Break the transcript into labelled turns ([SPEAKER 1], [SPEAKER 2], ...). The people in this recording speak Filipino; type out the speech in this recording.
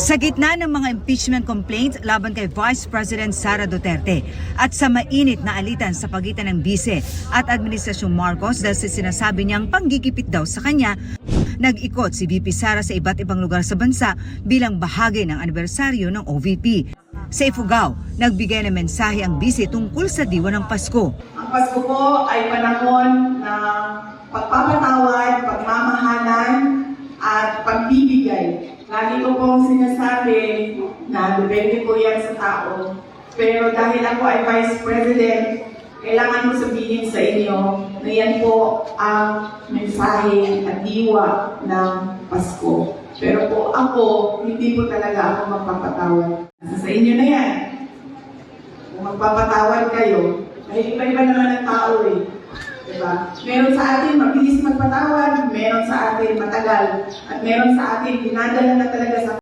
[SPEAKER 1] Sa gitna ng mga impeachment complaints laban kay Vice President Sara Duterte at sa mainit na alitan sa pagitan ng bise at Administrasyong Marcos dahil sa sinasabi niyang panggigipit daw sa kanya, nag-ikot si VP Sara sa iba't ibang lugar sa bansa bilang bahagi ng anibersaryo ng OVP. Sa Ifugao, nagbigay ng mensahe ang bise tungkol sa diwa ng Pasko.
[SPEAKER 2] Ang Pasko po ay panahon ng pagbibigay. Lagi ko pong sinasabi na depende po yan sa tao. Pero dahil ako ay Vice President, kailangan ko sabihin sa inyo na yan po ang mensahe at diwa ng Pasko. Pero po ako, hindi po talaga ako magpapatawad. Sa inyo na yan. Kung magpapatawad kayo, dahil iba-iba naman ang tao eh. Diba? Meron sa atin mabilis magpatawad, meron sa atin matagal, at meron sa atin dinadala na talaga sa